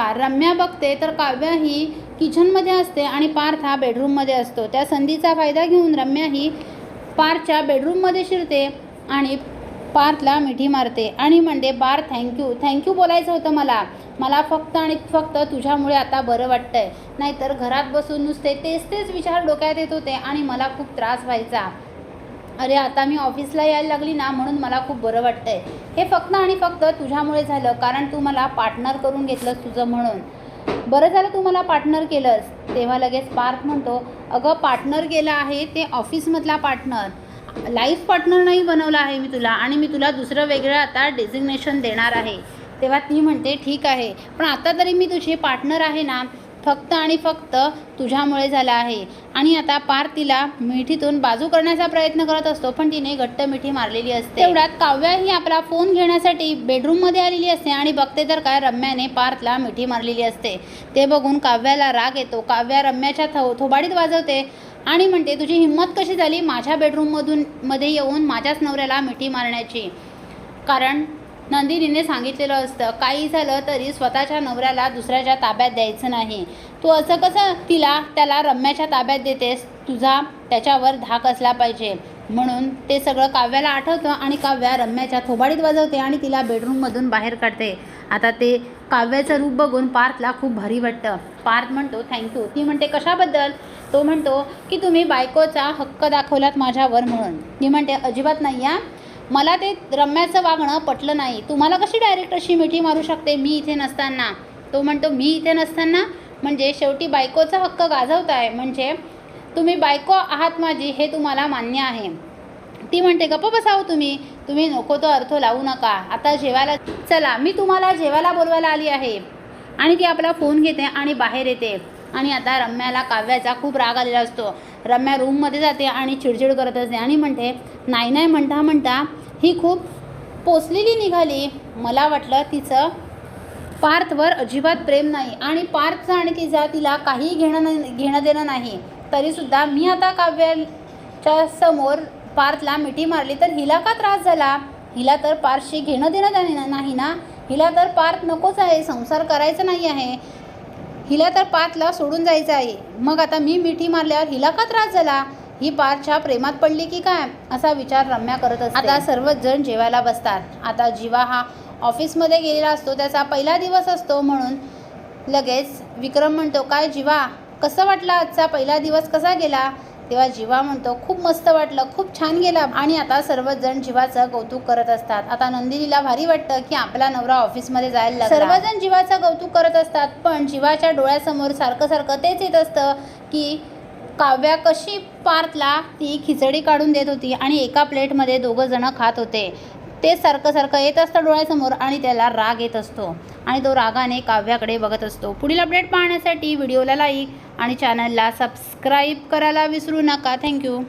नमस्कार रम्या बघते तर काव्य ही किचनमध्ये असते आणि पार्थ हा बेडरूममध्ये असतो. त्या संधीचा फायदा घेऊन रम्या ही पार्थच्या बेडरूममध्ये शिरते आणि पार्थला मिठी मारते आणि म्हणते बार थँक्यू थँक्यू बोलायचं होतं मला. मला फक्त आणि फक्त तुझ्यामुळे आता बरं वाटतंय. नाहीतर घरात बसून नुसते तेच तेच विचार डोक्यात येत होते आणि मला खूप त्रास व्हायचा. अरे आता मी ऑफिसला यायला लागली ना म्हणून मला खूप बरं वाटतंय. हे फक्त आणि फक्त तुझ्यामुळे झालं कारण तू मला पार्टनर करून घेतलंस तुझं म्हणून. बरं झालं तू मला पार्टनर केलंस. तेव्हा लगेच पार्थ म्हणतो अगं पार्टनर केलं आहे ते ऑफिसमधला पार्टनर लाईफ पार्टनर नाही बनवलं आहे मी तुला आणि मी तुला दुसरं वेगळं आता डेझिग्नेशन देणार आहे. तेव्हा ती म्हणते ठीक आहे. पण आता तरी मी तुझी पार्टनर आहे ना फक्त आणि फक्त तुझ्यामुळे झालं आहे. आणि आता पार तिला मिठीतून बाजू करण्याचा प्रयत्न करत असतो पण तिने घट्ट मिठी मारलेली असते. तेवढ्यात काव्या ही आपला फोन घेण्यासाठी बेडरूममध्ये आलेली असते आणि बघते तर काय रम्याने पार्थला मिठी मारलेली असते. ते बघून काव्याला राग येतो. काव्या रम्याच्या थो थोबाडीत वाजवते आणि म्हणते तुझी हिंमत कशी झाली माझ्या बेडरूममधून मध्ये येऊन माझ्याच नवऱ्याला मिठी मारण्याची? कारण नंदिनीने सांगितलेलं असतं काही झालं तरी स्वतःच्या नवऱ्याला दुसऱ्याच्या ताब्यात द्यायचं नाही. तू असं कसं तिला त्याला रम्याच्या ताब्यात देतेस? तुझा त्याच्यावर धाक असला पाहिजे. म्हणून ते सगळं काव्याला आठवतं आणि काव्या रम्याच्या थोबाडीत वाजवते आणि तिला बेडरूममधून बाहेर काढते. आता ते काव्याचं रूप बघून पार्थला खूप भारी वाटतं. पार्थ म्हणतो थँक्यू ती म्हणते कशाबद्दल? तो म्हणतो की तुम्ही बायकोचा हक्क दाखवलात माझ्यावर म्हणून. ती म्हणते अजिबात नाही या मला ते रम्याचं वागणं पटलं नाही. तुम्हाला कशी डायरेक्ट अशी मिठी मारू शकते? मी इथे नसताना. तो म्हणतो मी इथे नसताना? म्हणजे शेवटी बायकोचा हक्क गाजवताय. म्हणजे तुम्ही बायको आहात माझी हे तुम्हाला मान्य आहे. ती म्हणते गप्प बसावं तुम्ही. तुम्ही नको तो अर्थ लावू नका. आता जेवायला चला मी तुम्हाला जेवायला बोलवायला आली आहे. आणि ती आपला फोन घेते आणि बाहेर येते. आणि आता रम्याला काव्याचा खूप राग आलेला असतो. रम्या रूममध्ये जाते आणि चिडचिड करत असते. आणि म्हणते नाही नाही म्हणता म्हणता ही खूप पोचलेली निघाली. मला वाटलं तिचं पार्थवर अजिबात प्रेम नाही आणि पार्थचं आणि तिचा तिला काही घेणं नाही घेणं देणं नाही. तरीसुद्धा मी आता काव्याच्या समोर पार्थला मिठी मारली तर हिला का त्रास झाला? हिला तर पार्थशी घेणं देणं नाही नाही ना? हिला तर पार्थ नकोच आहे संसार करायचा नाही आहे. हिला तर पार्थला सोडून जायचं आहे. मग आता मी मिठी मारल्यावर हिला का त्रास झाला? ही पार्थच्या प्रेमात पडली की काय? असा विचार रम्या करत असते. आता सर्वच जण जेवायला बसतात. आता जीवा हा ऑफिसमध्ये गेलेला असतो. त्याचा पहिला दिवस असतो म्हणून लगेच विक्रम म्हणतो काय जीवा कसं वाटला आजचा पहिला दिवस कसा गेला? तेव्हा जीवा म्हणतो खूप मस्त वाटलं खूप छान गेला. आणि आता सर्वच जण जीवाचं कौतुक करत असतात. आता नंदिनीला भारी वाटतं की आपला नवरा ऑफिसमध्ये जायला सर्वजण जीवाचं कौतुक करत असतात पण जीवाच्या डोळ्यासमोर सारखं सारखं तेच येत असतं की काव्या कशी पार्थला ती खिचडी काढून देत होती आणि एका प्लेटमध्ये दोघं जण खात होते. ते सारखं सारखं येत असतं डोळ्यासमोर आणि त्याला राग येत असतो. आणि तो रागाने काव्याकडे बघत असतो. पुढील अपडेट पाहण्यासाठी व्हिडिओला लाईक आणि चॅनलला सबस्क्राईब करायला विसरू नका. थँक्यू